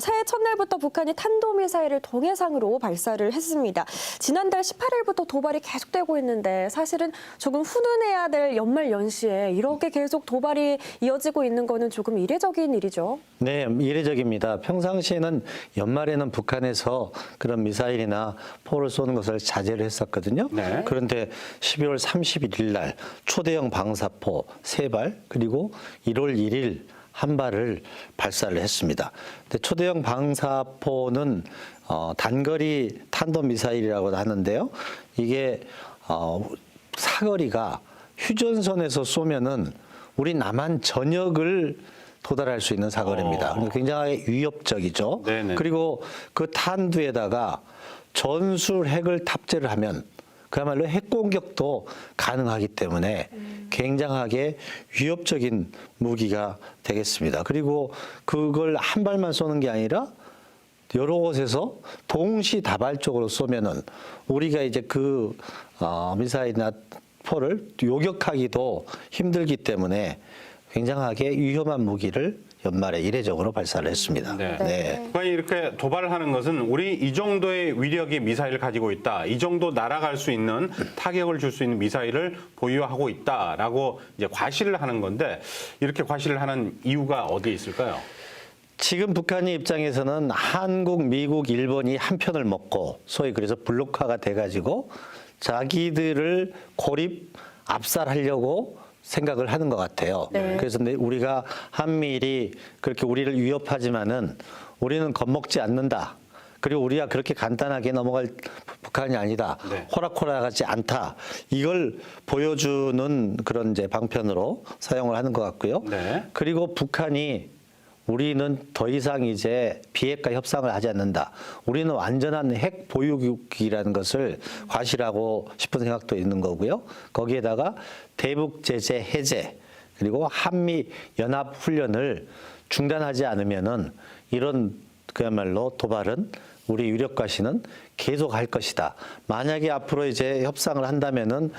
새해 첫날부터 북한이 탄도미사일을 동해상으로 발사를 했습니다. 지난달 18일부터 도발이 계속되고 있는데 사실은 조금 훈훈해야 될 연말 연시에 이렇게 계속 도발이 이어지고 있는 거는 조금 이례적인 일이죠. 네, 이례적입니다. 평상시에는 연말에는 북한에서 그런 미사일이나 포를 쏘는 것을 자제를 했었거든요. 네. 그런데 12월 31일 날 초대형 방사포 세발 그리고 1월 1일 한 발을 발사를 했습니다. 초대형 방사포는 어, 단거리 탄도 미사일이라고 하는데요. 이게 어, 사거리가 휴전선에서 쏘면은 우리 남한 전역을 도달할 수 있는 사거리입니다. 어. 그러니까 굉장히 위협적이죠. 네네. 그리고 그 탄두에다가 전술 핵을 탑재를 하면 그야말로 핵 공격도 가능하기 때문에 굉장하게 위협적인 무기가 되겠습니다. 그리고 그걸 한 발만 쏘는 게 아니라 여러 곳에서 동시다발적으로 쏘면은 우리가 이제 그 어, 미사일이나 포를 요격하기도 힘들기 때문에 굉장하게 위험한 무기를 연말에 이례적으로 발사를 했습니다. 네. 네. 북한이 이렇게 도발을 하는 것은 우리 이 정도의 위력의 미사일을 가지고 있다. 이 정도 날아갈 수 있는 타격을 줄 수 있는 미사일을 보유하고 있다라고 이제 과시를 하는 건데 이렇게 과시를 하는 이유가 어디에 있을까요? 지금 북한의 입장에서는 한국, 미국, 일본이 한 편을 먹고 소위 그래서 블록화가 돼 가지고 자기들을 고립, 압살하려고 생각을 하는 것 같아요. 네. 그래서 내- 우리가 한미일이 그렇게 우리를 위협하지만은 우리는 겁먹지 않는다. 그리고 우리가 그렇게 간단하게 넘어갈 북한이 아니다. 네. 호락호락하지 않다. 이걸 보여주는 그런 이제 방편으로 사용을 하는 것 같고요. 네. 그리고 북한이 우리는 더 이상 이제 비핵화 협상을 하지 않는다. 우리는 완전한 핵 보유국이라는 것을 과시하고 싶은 생각도 있는 거고요. 거기에다가 대북 제재 해제 그리고 한미 연합 훈련을 중단하지 않으면은 이런 그야말로 도발은 우리 유력 과시는 계속 할 것이다. 만약에 앞으로 이제 협상을 한다면은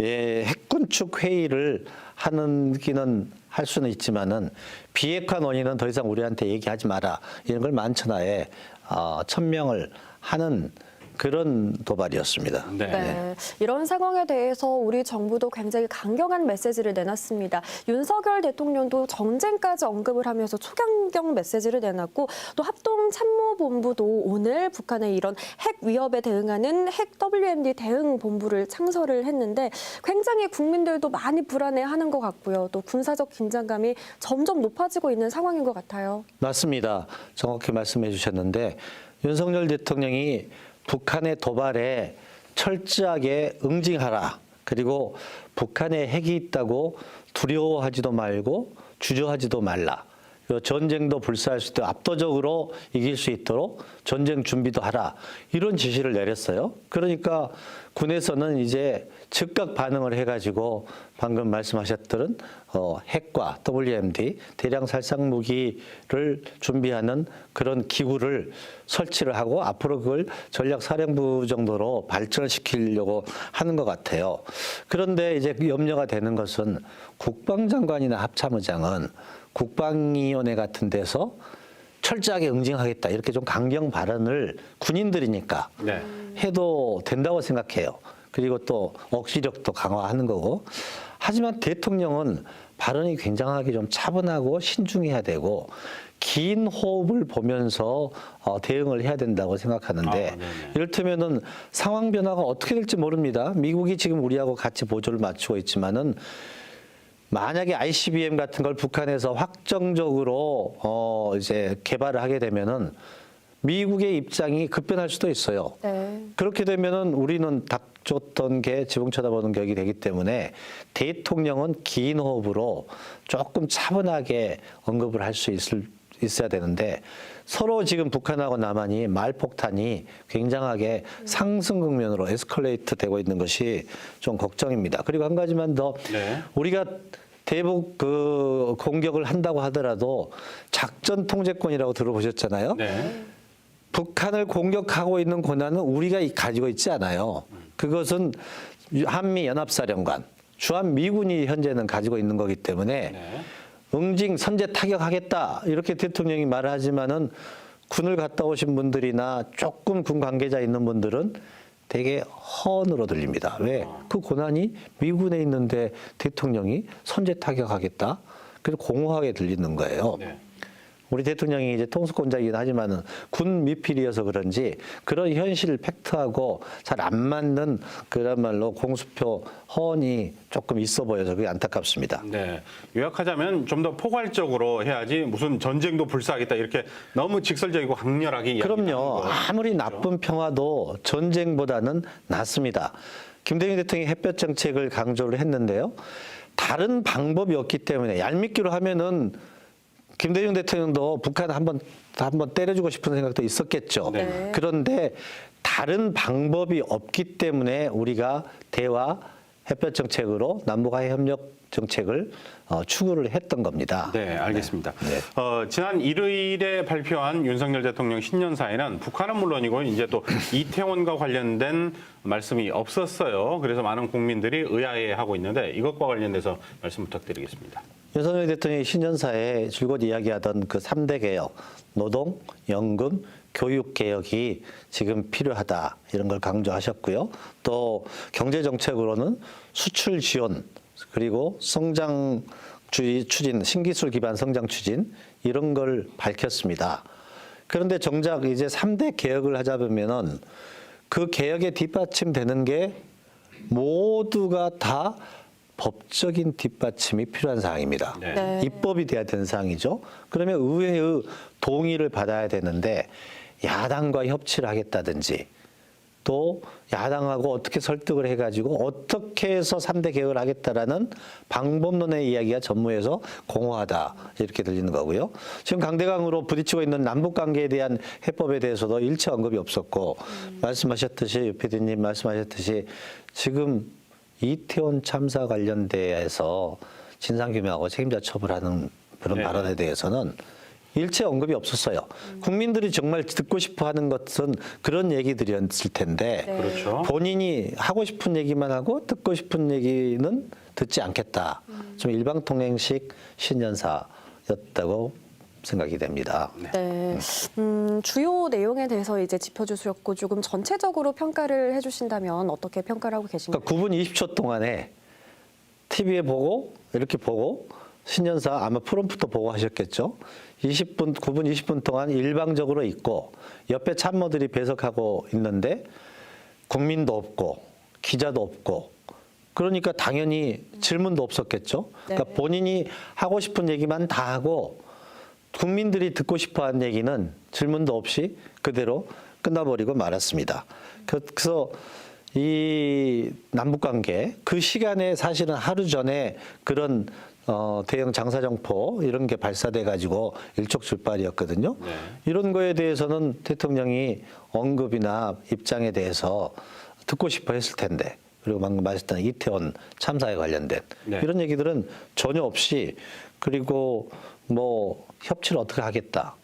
예, 핵군축 회의를 하는 기는 할 수는 있지만은 비핵화 논의는 더 이상 우리한테 얘기하지 마라. 이런 걸 만천하에 어, 천명을 하는 그런 도발이었습니다. 네. 네. 이런 상황에 대해서 우리 정부도 굉장히 강경한 메시지를 내놨습니다. 윤석열 대통령도 전쟁까지 언급을 하면서 초강경 메시지를 내놨고 또 합동참모본부도 오늘 북한의 이런 핵 위협에 대응하는 핵 WMD 대응 본부를 창설을 했는데 굉장히 국민들도 많이 불안해하는 것 같고요. 또 군사적 긴장감이 점점 높아지고 있는 상황인 것 같아요. 맞습니다. 정확히 말씀해 주셨는데 윤석열 대통령이 북한의 도발에 철저하게 응징하라. 그리고 북한에 핵이 있다고 두려워하지도 말고 주저하지도 말라. 전쟁도 불사할 수 있도록 압도적으로 이길 수 있도록 전쟁 준비도 하라. 이런 지시를 내렸어요. 그러니까 군에서는 이제 즉각 반응을 해가지고 방금 말씀하셨던 어, 핵과 WMD 대량 살상 무기를 준비하는 그런 기구를 설치를 하고 앞으로 그걸 전략 사령부 정도로 발전을 시키려고 하는 것 같아요. 그런데 이제 염려가 되는 것은 국방장관이나 합참의장은 국방위원회 같은 데서 철저하게 응징하겠다 이렇게 좀 강경 발언을 군인들이니까 네. 해도 된다고 생각해요. 그리고 또 억지력도 강화하는 거고. 하지만 대통령은 발언이 굉장하게 좀 차분하고 신중해야 되고 긴 호흡을 보면서 어, 대응을 해야 된다고 생각하는데 아. 이를테면은 상황 변화가 어떻게 될지 모릅니다. 미국이 지금 우리하고 같이 보조를 맞추고 있지만은 만약에 ICBM 같은 걸 북한에서 확정적으로 어 이제 개발을 하게 되면은 미국의 입장이 급변할 수도 있어요. 네. 그렇게 되면은 우리는 닥 쳤던 게 지붕 쳐다보는 격이 되기 때문에 대통령은 긴 호흡으로 조금 차분하게 언급을 할 수 있을 있어야 되는데 서로 지금 북한하고 남한이 말폭탄이 굉장하게 상승 국면으로 에스컬레이트 되고 있는 것이 좀 걱정입니다. 그리고 한 가지만 더 네. 우리가 대북 그 공격을 한다고 하더라도 작전 통제권이라고 들어보셨잖아요. 네. 북한을 공격하고 있는 권한은 우리가 이- 가지고 있지 않아요. 그것은 한미 연합사령관, 주한 미군이 현재는 가지고 있는 거기 때문에 네. 응징 선제 타격하겠다 이렇게 대통령이 말하지만은 군을 갔다 오신 분들이나 조금 군 관계자 있는 분들은 되게 헌으로 들립니다. 왜? 그 고난이 미군에 있는데 대통령이 선제 타격하겠다. 그래서 공허하게 들리는 거예요. 네. 우리 대통령이 이제 통수권자이긴 하지만은 군 미필이어서 그런지 그런 현실 팩트하고 잘 안 맞는 그야말로 공수표 허언이 조금 있어 보여서 그게 안타깝습니다. 네. 요약하자면 좀 더 포괄적으로 해야지 무슨 전쟁도 불사하겠다 이렇게 너무 직설적이고 강렬하게 그럼요. 거. 아무리 나쁜 평화도 전쟁보다는 낫습니다. 김대중 대통령이 햇볕 정책을 강조를 했는데요. 다른 방법이 없기 때문에 얄밉기로 하면은 김대중 대통령도 북한 한번 한번 때려주고 싶은 생각도 있었겠죠. 네. 그런데 다른 방법이 없기 때문에 우리가 대화 햇볕 정책으로 남북과의 협력 정책을 어, 추구를 했던 겁니다. 네, 알겠습니다. 네. 어, 지난 일요일에 발표한 윤석열 대통령 신년사에는 북한은 물론이고 이제 또 이태원과 관련된 말씀이 없었어요. 그래서 많은 국민들이 의아해하고 있는데 이것과 관련돼서 말씀 부탁드리겠습니다. 윤석열 대통령이 신년사에 줄곧 이야기하던 그 3대 개혁, 노동, 연금, 교육 개혁이 지금 필요하다 이런 걸 강조하셨고요. 또 경제 정책으로는 수출 지원 그리고 성장 주의 추진, 신기술 기반 성장 추진 이런 걸 밝혔습니다. 그런데 정작 이제 3대 개혁을 하자 보면은 그 개혁에 뒷받침되는 게 모두가 다 법적인 뒷받침이 필요한 사항입니다. 네. 네. 입법이 돼야 되는 사항이죠. 그러면 의회의 동의를 받아야 되는데 야당과 협치를 하겠다든지 또 야당하고 어떻게 설득을 해가지고 어떻게 해서 3대 개혁을 하겠다라는 방법론의 이야기가 전무해서 공허하다 이렇게 들리는 거고요. 지금 강대강으로 부딪히고 있는 남북 관계에 대한 해법에 대해서도 일체 언급이 없었고 말씀하셨듯이 유 PD님 말씀하셨듯이 지금 이태원 참사 관련돼서 진상규명하고 책임자 처벌하는 그런 네. 발언에 대해서는 일체 언급이 없었어요. 국민들이 정말 듣고 싶어 하는 것은 그런 얘기들이었을 텐데 네. 그렇죠. 본인이 하고 싶은 얘기만 하고 듣고 싶은 얘기는 듣지 않겠다. 좀 일방통행식 신년사였다고 생각이 됩니다. 네. 음, 주요 내용에 대해서 이제 짚어주셨고 조금 전체적으로 평가를 해주신다면 어떻게 평가를 하고 계신가요? 그러니까 9분 20초 동안에 TV에 보고 이렇게 보고 신년사 아마 프롬프터 보고 하셨겠죠. 20분 9분 20분 동안 일방적으로 있고 옆에 참모들이 배석하고 있는데 국민도 없고 기자도 없고 그러니까 당연히 질문도 없었겠죠. 그러니까 네. 본인이 하고 싶은 얘기만 다 하고 국민들이 듣고 싶어 하는 얘기는 질문도 없이 그대로 끝나버리고 말았습니다. 그- 그래서 이 남북 관계 그 시간에 사실은 하루 전에 그런 어, 대형 장사정포 이런 게 발사돼 가지고 일촉즉발이었거든요. 네. 이런 거에 대해서는 대통령이 언급이나 입장에 대해서 듣고 싶어 했을 텐데 그리고 방금 말했던 이태원 참사에 관련된 네. 이런 얘기들은 전혀 없이 그리고 뭐 협치를 어떻게 하겠다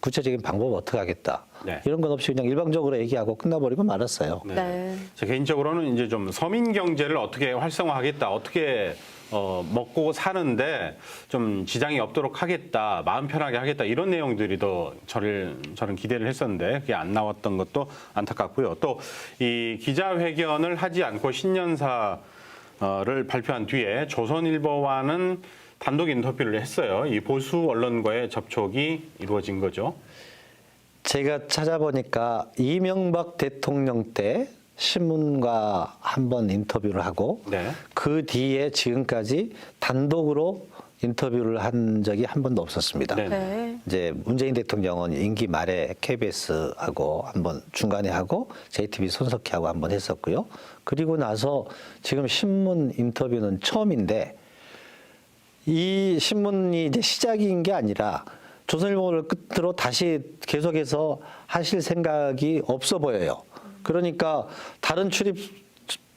구체적인 방법을 어떻게 하겠다 네. 이런 건 없이 그냥 일방적으로 얘기하고 끝나버리고 말았어요. 네. 네. 제 개인적으로는 이제 좀 서민 경제를 어떻게 활성화하겠다, 어떻게 어, 먹고 사는데 좀 지장이 없도록 하겠다, 마음 편하게 하겠다 이런 내용들이 더 저를 저는 기대를 했었는데 그게 안 나왔던 것도 안타깝고요. 또 이 기자회견을 하지 않고 신년사를 발표한 뒤에 조선일보와는 단독 인터뷰를 했어요. 이 보수 언론과의 접촉이 이루어진 거죠. 제가 찾아보니까 이명박 대통령 때 신문과 한번 인터뷰를 하고 네. 그 뒤에 지금까지 단독으로 인터뷰를 한 적이 한 번도 없었습니다. 네. 네. 이제 문재인 대통령은 임기 말에 KBS하고 한번 중간에 하고 JTBC 손석희하고 한번 했었고요. 그리고 나서 지금 신문 인터뷰는 처음인데 이 신문이 이제 시작인 게 아니라 조선일보를 끝으로 다시 계속해서 하실 생각이 없어 보여요. 그러니까 다른 출입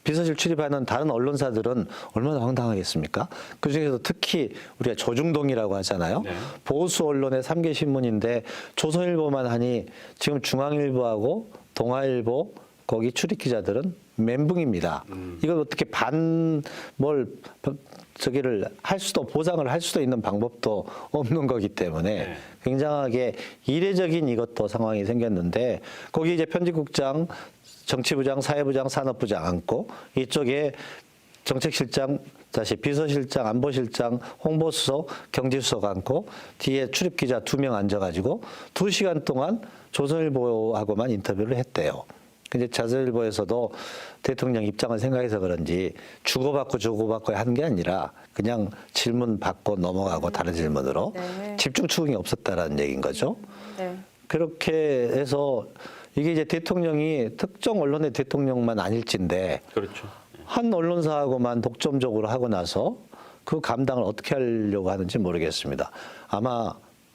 비서실 출입하는 다른 언론사들은 얼마나 황당하겠습니까? 그 중에서 특히 우리가 조중동이라고 하잖아요. 네. 보수 언론의 삼개 신문인데 조선일보만 하니 지금 중앙일보하고 동아일보 거기 출입 기자들은 멘붕입니다. 이걸 어떻게 반 뭘 저기를 할 수도 보상을 할 수도 있는 방법도 없는 거기 때문에 네. 굉장하게 이례적인 이것도 상황이 생겼는데 거기 이제 편집국장, 정치부장, 사회부장, 산업부장 앉고 이쪽에 정책실장, 다시 비서실장, 안보실장, 홍보수석, 경제수석 앉고 뒤에 출입기자 두 명 앉아가지고 두 시간 동안 조선일보하고만 인터뷰를 했대요. 근데 조선일보에서도 대통령 입장을 생각해서 그런지 주고받고 주고받고 하는 게 아니라 그냥 질문 받고 넘어가고 다른 질문으로 네. 집중 추궁이 없었다라는 얘기인 거죠. 네. 그렇게 해서 이게 이제 대통령이 특정 언론의 대통령만 아닐진데 그렇죠. 한 언론사하고만 독점적으로 하고 나서 그 감당을 어떻게 하려고 하는지 모르겠습니다. 아마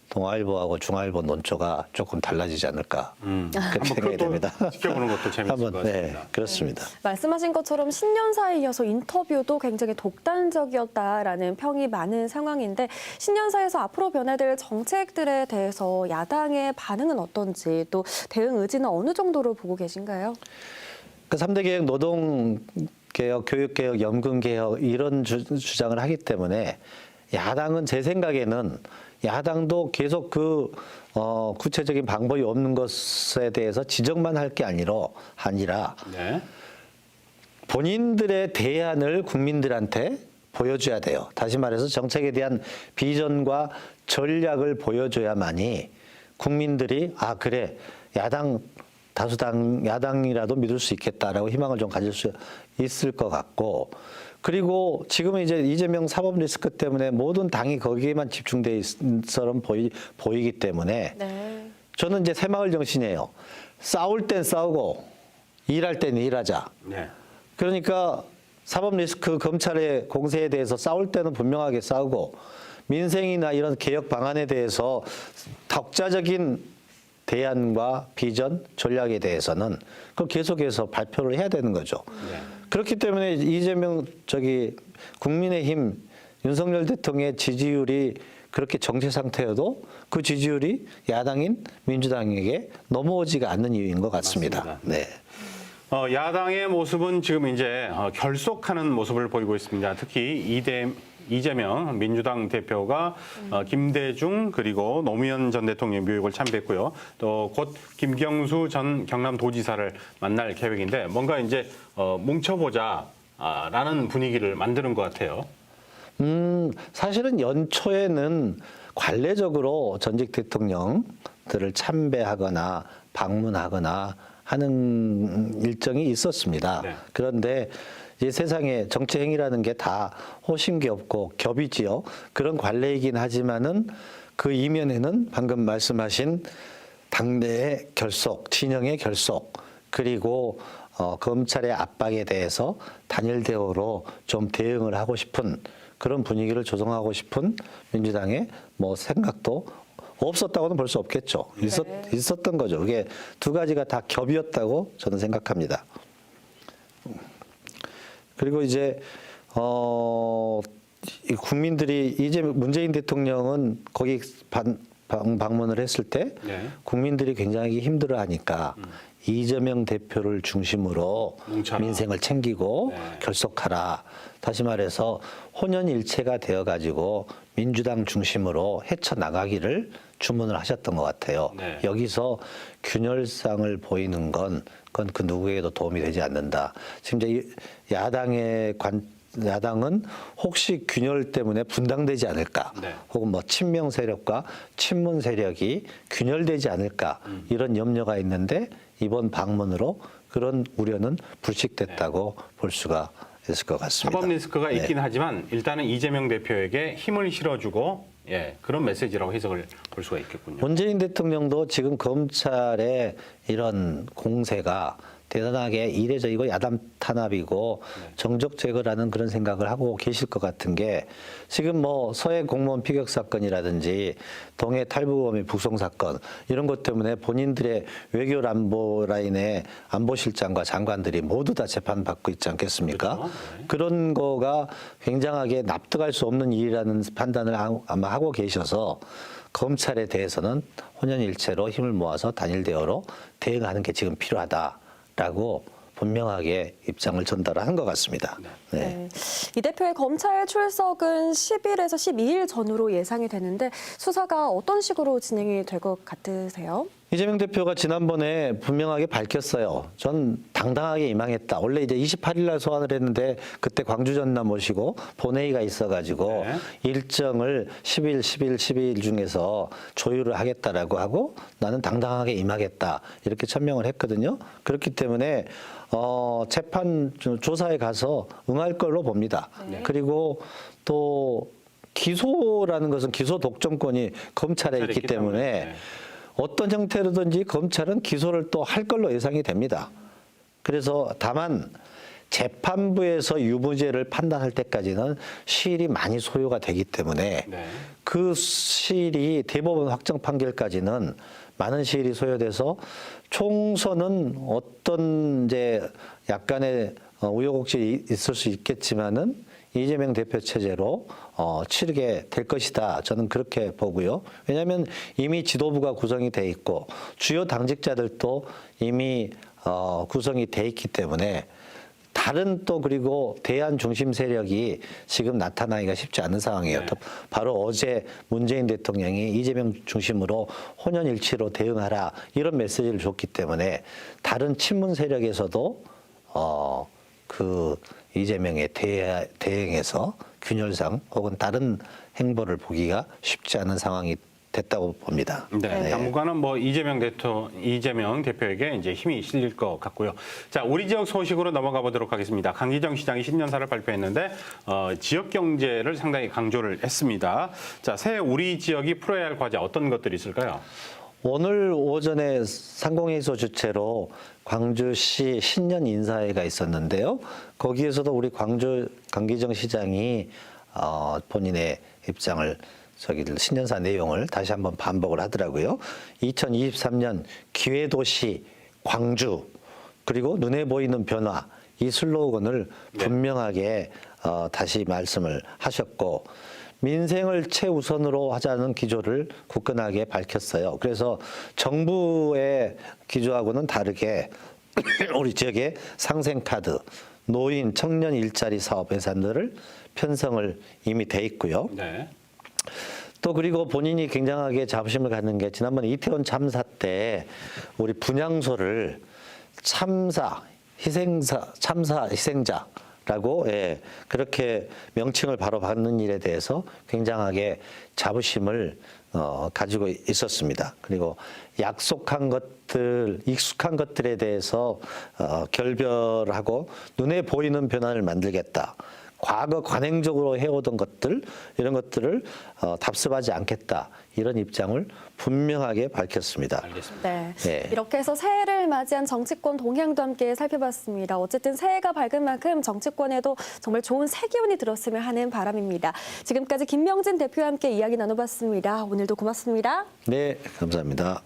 동아일보하고 중아일보 논조가 조금 달라지지 않을까 음. 그렇게 생각이 됩니다. 지켜보는 것도 재밌을 한번 것네 같습니다. 그렇습니다. 말씀하신 것처럼 신년사에 이어서 인터뷰도 굉장히 독단적이었다라는 평이 많은 상황인데 신년사에서 앞으로 변화될 정책들에 대해서 야당의 반응은 어떤지 또 대응 의지는 어느 정도로 보고 계신가요? 그 3대 개혁 노동 개혁, 교육 개혁, 연금 개혁 이런 주, 주장을 하기 때문에 야당은 제 생각에는 야당도 계속 그 어, 구체적인 방법이 없는 것에 대해서 지적만 할 게 아니라 아니라 네. 본인들의 대안을 국민들한테 보여줘야 돼요. 다시 말해서 정책에 대한 비전과 전략을 보여줘야만이 국민들이 아 그래 야당 다수당 야당이라도 믿을 수 있겠다라고 희망을 좀 가질 수 있을 것 같고 그리고 지금은 이제 이재명 사법 리스크 때문에 모든 당이 거기에만 집중돼 있처럼 보이, 보이기 때문에 네. 저는 이제 새마을 정신이에요. 싸울 땐 싸우고 일할 땐 일하자. 네. 그러니까 사법 리스크 검찰의 공세에 대해서 싸울 때는 분명하게 싸우고 민생이나 이런 개혁 방안에 대해서 독자적인 대안과 비전, 전략에 대해서는 그 계속해서 발표를 해야 되는 거죠. 네. 그렇기 때문에 이재명 저기 국민의힘 윤석열 대통령의 지지율이 그렇게 정체 상태여도 그 지지율이 야당인 민주당에게 넘어오지가 않는 이유인 것 같습니다. 맞습니다. 네. 어, 야당의 모습은 지금 이제 어, 결속하는 모습을 보이고 있습니다. 특히 이대, 이재명 민주당 대표가 어, 김대중 그리고 노무현 전 대통령 묘역을 참배했고요. 또 곧 김경수 전 경남도지사를 만날 계획인데 뭔가 이제 어, 뭉쳐보자라는 분위기를 만드는 것 같아요. 음, 사실은 연초에는 관례적으로 전직 대통령들을 참배하거나 방문하거나 하는 일정이 있었습니다. 네. 그런데 이제 세상에 정치 행위라는 게 다 호심기 없고 겹이지요. 그런 관례이긴 하지만은 그 이면에는 방금 말씀하신 당내의 결속, 진영의 결속, 그리고 어, 검찰의 압박에 대해서 단일 대우로 좀 대응을 하고 싶은 그런 분위기를 조성하고 싶은 민주당의 뭐 생각도 없었다고는 볼 수 없겠죠. 있었, 있었던 거죠. 그게 두 가지가 다 겹이었다고 저는 생각합니다. 그리고 이제 어, 이 국민들이 이제 문재인 대통령은 거기 반, 방, 방문을 했을 때 네. 국민들이 굉장히 힘들어하니까 이재명 대표를 중심으로 뭉쳐라. 민생을 챙기고 네. 결속하라. 다시 말해서 혼연일체가 되어 가지고 민주당 중심으로 헤쳐 나가기를 주문을 하셨던 것 같아요. 네. 여기서 균열상을 보이는 건 그건 그 누구에게도 도움이 되지 않는다. 지금 이제 이 야당의 관 야당은 혹시 균열 때문에 분당되지 않을까, 네. 혹은 뭐 친명 세력과 친문 세력이 균열되지 않을까 이런 염려가 있는데 이번 방문으로 그런 우려는 불식됐다고 볼 수가 있을 것 같습니다. 사법 리스크가 네. 있긴 하지만 일단은 이재명 대표에게 힘을 실어주고 예, 그런 메시지라고 해석을 볼 수가 있겠군요. 문재인 대통령도 지금 검찰의 이런 공세가 대단하게 이례적이고 야단 탄압이고 정적 제거라는 그런 생각을 하고 계실 것 같은 게 지금 뭐 서해 공무원 피격 사건이라든지 동해 탈북범의 북송 사건 이런 것 때문에 본인들의 외교 안보 라인의 안보실장과 장관들이 모두 다 재판받고 있지 않겠습니까? 그렇죠. 네. 그런 거가 굉장하게 납득할 수 없는 일이라는 판단을 하- 아마 하고 계셔서 검찰에 대해서는 혼연일체로 힘을 모아서 단일 대우로 대응하는 게 지금 필요하다 라고 분명하게 입장을 전달한 것 같습니다. 네. 네. 이 대표의 검찰 출석은 10일에서 12일 전후로 예상이 되는데 수사가 어떤 식으로 진행이 될 것 같으세요? 이재명 대표가 지난번에 분명하게 밝혔어요. 전 당당하게 임항했다. 원래 이제 28일 날 소환을 했는데 그때 광주 전남 모시고 본회의가 있어가지고 네. 일정을 10일, 10일, 12일 중에서 조율을 하겠다라고 하고 나는 당당하게 임하겠다 이렇게 천명을 했거든요. 그렇기 때문에 어, 재판 조사에 가서 응할 걸로 봅니다. 그리고 또 기소라는 것은 기소 독점권이 검찰에 검찰에 있기 있기 때문에, 때문에 네. 어떤 형태로든지 검찰은 기소를 또 할 걸로 예상이 됩니다. 그래서 다만 재판부에서 유무죄를 판단할 때까지는 시일이 많이 소요가 되기 때문에 네. 그 시일이 대법원 확정 판결까지는 많은 시일이 소요돼서 총선은 어떤 이제 약간의 어, 우여곡절이 있을 수 있겠지만은 이재명 대표 체제로 어, 치르게 될 것이다. 저는 그렇게 보고요. 왜냐하면 이미 지도부가 구성이 돼 있고 주요 당직자들도 이미 어, 구성이 돼 있기 때문에 다른 또 그리고 대안 중심 세력이 지금 나타나기가 쉽지 않은 상황이에요. 네. 또 바로 어제 문재인 대통령이 이재명 중심으로 혼연일치로 대응하라 이런 메시지를 줬기 때문에 다른 친문 세력에서도 어 그 이재명의 대, 대응에서 균열상 혹은 다른 행보를 보기가 쉽지 않은 상황이 됐다고 봅니다. 네, 당분간은 뭐 이재명 대표 이재명 대표에게 이제 힘이 실릴 것 같고요. 자, 우리 지역 소식으로 넘어가 보도록 하겠습니다. 강기정 시장이 신년사를 발표했는데 어, 지역 경제를 상당히 강조를 했습니다. 자, 새해 우리 지역이 풀어야 할 과제 어떤 것들이 있을까요? 오늘 오전에 상공회의소 주최로 광주시 신년 인사회가 있었는데요. 거기에서도 우리 광주 강기정 시장이 어, 본인의 입장을 저기를 신년사 내용을 다시 한번 반복을 하더라고요. 2023년 기회도시 광주 그리고 눈에 보이는 변화 이 슬로건을 분명하게 어, 다시 말씀을 하셨고 민생을 최우선으로 하자는 기조를 굳건하게 밝혔어요. 그래서 정부의 기조하고는 다르게 우리 지역의 상생카드, 노인, 청년 일자리 사업 예산들을 편성을 이미 돼 있고요. 네. 또 그리고 본인이 굉장하게 자부심을 갖는 게 지난번에 이태원 참사 때 우리 분향소를 참사 희생사 참사 희생자 라고 예, 그렇게 명칭을 바로 받는 일에 대해서 굉장하게 자부심을 어, 가지고 있었습니다. 그리고 약속한 것들, 익숙한 것들에 대해서 어, 결별하고 눈에 보이는 변화를 만들겠다. 과거 관행적으로 해오던 것들 이런 것들을 어, 답습하지 않겠다 이런 입장을 분명하게 밝혔습니다. 알겠습니다. 네. 네. 이렇게 해서 새해를 맞이한 정치권 동향도 함께 살펴봤습니다. 어쨌든 새해가 밝은 만큼 정치권에도 정말 좋은 새 기운이 들었으면 하는 바람입니다. 지금까지 김명진 대표와 함께 이야기 나눠봤습니다. 오늘도 고맙습니다. 네, 감사합니다.